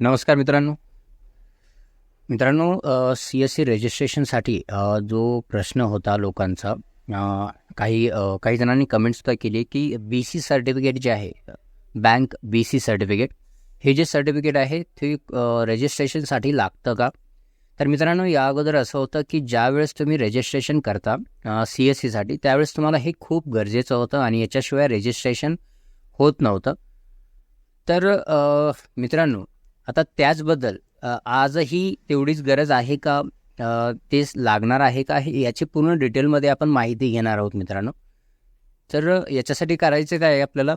नमस्कार मित्रांनो. मित्रांनो सी एस सी रजिस्ट्रेशनसाठी जो प्रश्न होता लोकांचा काही काही जणांनी कमेंटसुद्धा केली की बी सी सर्टिफिकेट जे आहे बँक बी सी सर्टिफिकेट हे जे सर्टिफिकेट आहे ते रजिस्ट्रेशनसाठी लागतं का? तर मित्रांनो या अगोदर असं होतं की ज्यावेळेस तुम्ही रजिस्ट्रेशन करता सी एस सीसाठी त्यावेळेस तुम्हाला हे खूप गरजेचं होतं आणि याच्याशिवाय रजिस्ट्रेशन होत नव्हतं. तर मित्रांनो आता त्याचबद्दल आजही तेवढीच गरज आहे का? तेच लागणार आहे का? हे याची पूर्ण डिटेलमध्ये आपण माहिती घेणार आहोत मित्रांनो. तर याच्यासाठी करायचं काय आहे आपल्याला?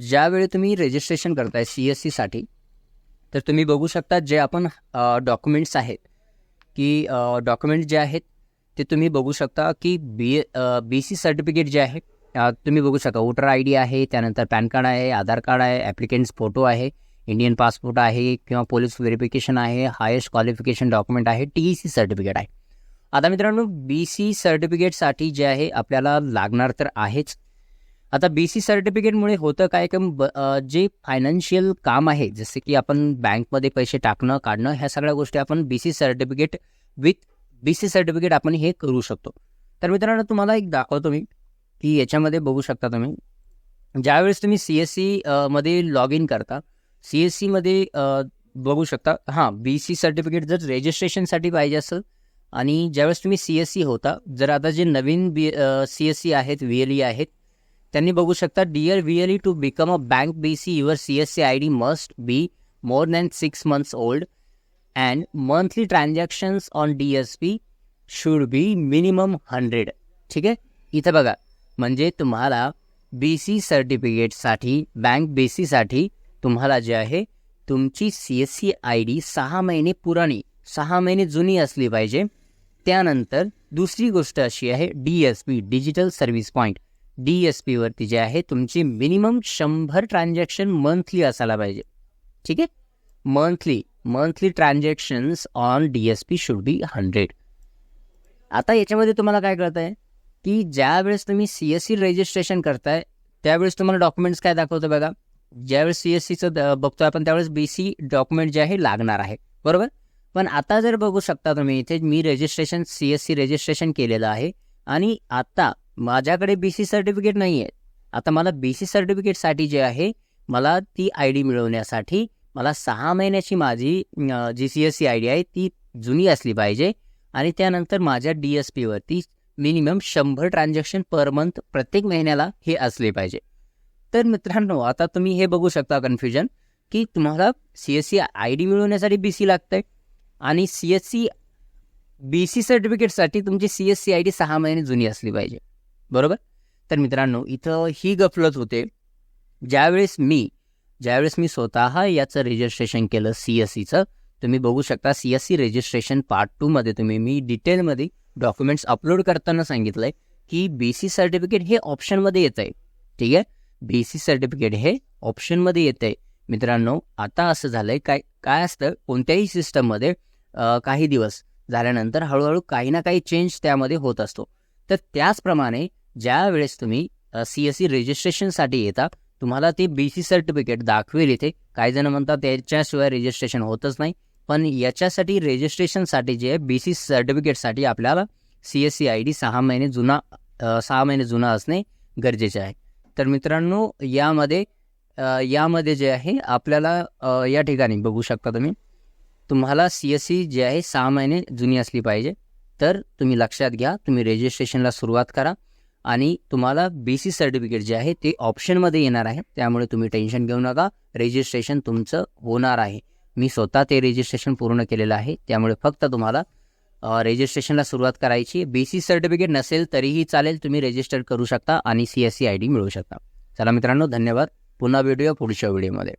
ज्यावेळी तुम्ही रजिस्ट्रेशन करताय सी एस सीसाठी तर तुम्ही बघू शकता जे आपण डॉक्युमेंट्स आहेत की डॉक्युमेंट जे आहेत ते तुम्ही बघू शकता की बी बी सी सर्टिफिकेट जे आहे तुम्ही बघू शकता. वोटर आय डी आहे त्यानंतर पॅन कार्ड आहे आधार कार्ड आहे ॲप्लिकेंट्स फोटो आहे इंडियन पासपोर्ट आहे किंवा पोलीस व्हेरिफिकेशन आहे हायेस्ट क्वालिफिकेशन डॉक्युमेंट आहे टी ई सी सर्टिफिकेट आहे. आता मित्रांनो बी सी सर्टिफिकेटसाठी जे आहे आपल्याला लागणार तर आहेच. आता बी सी सर्टिफिकेटमुळे होतं काय की जे फायनान्शियल काम आहे जसे की आपण बँकमध्ये पैसे टाकणं काढणं ह्या सगळ्या गोष्टी आपण B C certificate with B C certificate आपण हे करू शकतो. तर मित्रांनो तुम्हाला एक दाखवतो मी की याच्यामध्ये बघू शकता तुम्ही. ज्यावेळेस तुम्ही सी एस सी मध्ये लॉग इन करता सी एस सीमध्ये बघू शकता. हां बी सी सर्टिफिकेट जर रजिस्ट्रेशनसाठी पाहिजे असेल आणि ज्यावेळेस तुम्ही सी एस सी होता जर आता जे नवीन बी सी एस सी आहेत व्ही एल ई आहेत त्यांनी बघू शकता dear V L E to become a bank B C your C S C I D must be more than six months old and monthly transactions on D S P should be minimum hundred ठीक आहे? इथं बघा. म्हणजे तुम्हाला बी C सर्टिफिकेटसाठी bank बी सीसाठी तुम्हाला जे आहे तुमची C S C I D सहा महिने पुराणी सहा महिने जुनी असली पाहिजे. त्यानंतर दुसरी गोष्ट अशी आहे D S P digital service point D S पीवरती जे आहे तुमची मिनिमम शंभर ट्रान्झॅक्शन मंथली असायला पाहिजे. ठीक आहे? Monthly monthly transactions on D S P should be hundred आता याच्यामध्ये तुम्हाला काय कळत आहे की ज्यावेळेस तुम्ही सी एस सी रजिस्ट्रेशन करताय त्यावेळेस तुम्हाला डॉक्युमेंट्स काय दाखवतं बघा? ज्यावेळेस सी एस सीचं बघतोय आपण त्यावेळेस बी सी डॉक्युमेंट जे आहे लागणार आहे. बरोबर? पण आता जर बघू शकता तुम्ही इथे मी registration C S C registration केलेलं आहे. आणि आता माझ्याकडे बी सी सर्टिफिकेट नाही आहे आता मला बी सी सर्टिफिकेटसाठी जे आहे मला ती आय डी मिळवण्यासाठी मला सहा महिन्याची माझी जी C S C I D आहे ती जुनी असली पाहिजे. आणि त्यानंतर माझ्या डी एस पीवरती मिनिमम शंभर ट्रान्झॅक्शन पर मंथ प्रत्येक महिन्याला हे असले पाहिजे. तर मित्रांनो आता तुम्ही हे बघू शकता कन्फ्युजन की तुम्हाला C S C I D मिळवण्यासाठी बी सी लागतंय आणि C S C B C सर्टिफिकेटसाठी तुमची C S C I D सहा महिने जुनी असली पाहिजे. बरोबर? तर मित्रांनो इथं ही गफलत होते. ज्यावेळेस मी ज्यावेळेस मी स्वतः याचं रजिस्ट्रेशन केलं सी एस सीचं तुम्ही बघू शकता C S C registration part टूमध्ये तुम्ही मी डिटेलमध्ये डॉक्युमेंट्स अपलोड करताना सांगितलं आहे की बी सी सर्टिफिकेट हे ऑप्शनमध्ये येत आहे ठीक आहे? बी सी सर्टिफिकेट हे ऑप्शनमध्ये येते मित्रांनो आता असं झालं आहे काय काय असतं कोणत्याही सिस्टममध्ये काही दिवस झाल्यानंतर हळूहळू काही ना काही चेंज त्यामध्ये होत असतो. तर त्याचप्रमाणे ज्या वेळेस तुम्ही सी एस सी रजिस्ट्रेशनसाठी येता तुम्हाला ते बी सी सर्टिफिकेट दाखवेल इथे. काही जण म्हणतात त्याच्याशिवाय रजिस्ट्रेशन होतच नाही. पण याच्यासाठी रजिस्ट्रेशनसाठी जे आहे बी सी सर्टिफिकेटसाठी आपल्याला C S C I D सहा महिने जुना सहा महिने जुना असणे गरजेचे आहे. तर मित्रांनो यामध्ये यामध्ये जे आहे आपल्याला या ठिकाणी बघू शकता तुम्ही. तुम्हाला सी एस सी जे आहे सहा महिने जुनी असली पाहिजे. तर तुम्ही लक्षात घ्या तुम्ही रजिस्ट्रेशनला सुरुवात करा. आणि तुम्हाला बी सी सर्टिफिकेट जे आहे ते ऑप्शनमध्ये येणार आहे. त्यामुळे तुम्ही टेन्शन घेऊ नका. रजिस्ट्रेशन तुमचं होणार आहे. मी स्वतः ते रजिस्ट्रेशन पूर्ण केलेलं आहे. त्यामुळे फक्त तुम्हाला रजिस्ट्रेशनला सुरुवात करायची. बी सी सर्टिफिकेट नसेल तरीही चालेल तुम्ही रजिस्टर करू शकता आणि C S C I D मिळवू शकता. चला मित्रांनो धन्यवाद. पुन्हा भेटूया पुढच्या व्हिडिओमध्ये